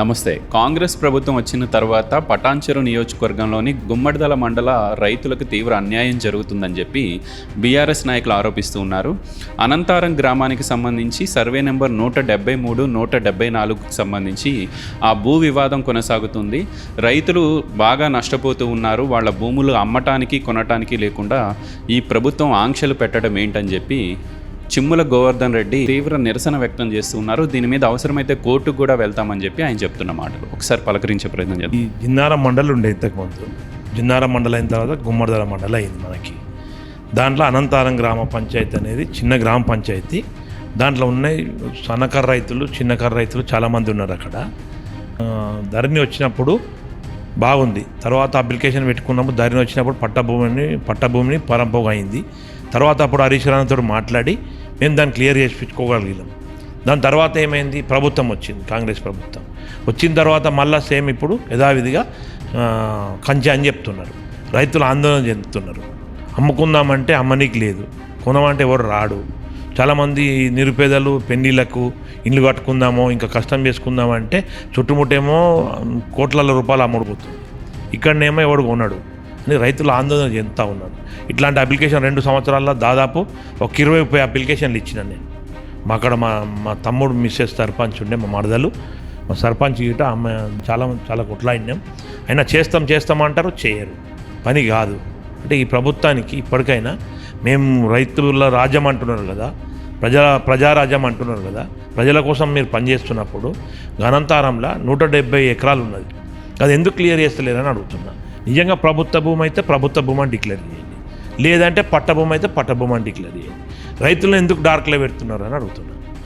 నమస్తే. కాంగ్రెస్ ప్రభుత్వం వచ్చిన తర్వాత పటాన్చెరు నియోజకవర్గంలోని గుమ్మడిదల మండల రైతులకు తీవ్ర అన్యాయం జరుగుతుందని చెప్పి బీఆర్ఎస్ నాయకులు ఆరోపిస్తూ ఉన్నారు. అనంతారం గ్రామానికి సంబంధించి సర్వే నెంబర్ నూట డెబ్బై మూడు నూట డెబ్బై నాలుగుకు సంబంధించి ఆ భూ వివాదం కొనసాగుతుంది. రైతులు బాగా నష్టపోతూ ఉన్నారు. వాళ్ళ భూములు అమ్మటానికి కొనటానికి లేకుండా ఈ ప్రభుత్వం ఆంక్షలు పెట్టడం ఏంటని చెప్పి చిమ్ముల గోవర్ధన్ రెడ్డి తీవ్ర నిరసన వ్యక్తం చేస్తూ ఉన్నారు. దీని మీద అవసరమైతే కోర్టుకు కూడా వెళ్తామని చెప్పి ఆయన చెప్తున్న మాటలు. ఒకసారి పలకరించే ప్రయత్నం చేద్దాం. ఈ జిన్నారం మండలి ఉండే ఇంతకుముందు జిన్నారం మండలి అయిన తర్వాత గుమ్మడిదల మండలి అయింది మనకి. దాంట్లో అనంతారం గ్రామ పంచాయతీ అనేది చిన్న గ్రామ పంచాయతీ. దాంట్లో ఉన్నాయి సన్నకర్ర రైతులు చిన్నకర్ర రైతులు చాలామంది ఉన్నారు అక్కడ. ధరణి వచ్చినప్పుడు బాగుంది. తర్వాత అప్లికేషన్ పెట్టుకున్నప్పుడు ధరణి వచ్చినప్పుడు పట్టభూమిని పట్టభూమిని పరంపోగా అయింది. తర్వాత అప్పుడు హరీష్ మాట్లాడి మేము దాన్ని క్లియర్ చేసి దాని తర్వాత ఏమైంది? ప్రభుత్వం వచ్చింది కాంగ్రెస్ ప్రభుత్వం. వచ్చిన తర్వాత మళ్ళా సేమ్ ఇప్పుడు యథావిధిగా కంచె అని చెప్తున్నారు. రైతులు ఆందోళన చెందుతున్నారు. అమ్ముకుందామంటే అమ్మనీకి లేదు. కొనమంటే ఎవరు రాడు. చాలామంది నిరుపేదలు పెళ్ళిళ్ళకు ఇండ్లు కట్టుకుందామో ఇంకా కష్టం చేసుకుందామంటే చుట్టుముట్టేమో కోట్ల రూపాయలు అమ్ముడుపోతుంది. ఇక్కడనేమో ఎవడు కొన్నాడు అని రైతులు ఆందోళన చెందుతూ ఉన్నారు. ఇట్లాంటి అప్లికేషన్ రెండు సంవత్సరాల్లో దాదాపు ఒక ఇరవై ముప్పై అప్లికేషన్లు ఇచ్చిన నేను. మా అక్కడ మా మా తమ్ముడు మిస్సెస్ సర్పంచ్ ఉండే మా మరదలు. మా సర్పంచ్ గిట ఆమె చాలా చాలా కొట్లాడినాం. అయినా చేస్తాం చేస్తామంటారు చేయరు. పని కాదు. అంటే ఈ ప్రభుత్వానికి ఇప్పటికైనా మేము రైతుల రాజ్యం అంటున్నారు కదా ప్రజా ప్రజారాజ్యం అంటున్నారు కదా ప్రజల కోసం మీరు పనిచేస్తున్నప్పుడు ఘనంతారంలో నూట డెబ్బై ఎకరాలు ఉన్నది. అది ఎందుకు క్లియర్ చేస్తలేరని అడుగుతున్నా. నిజంగా ప్రభుత్వ భూమి అయితే ప్రభుత్వ భూమి అని డిక్లేర్ చేయండి. లేదంటే పట్ట భూమి అయితే పట్ట భూమి అని డిక్లేర్ చేయండి. రైతులను ఎందుకు డార్క్లో పెడుతున్నారు అని అడుగుతున్నాను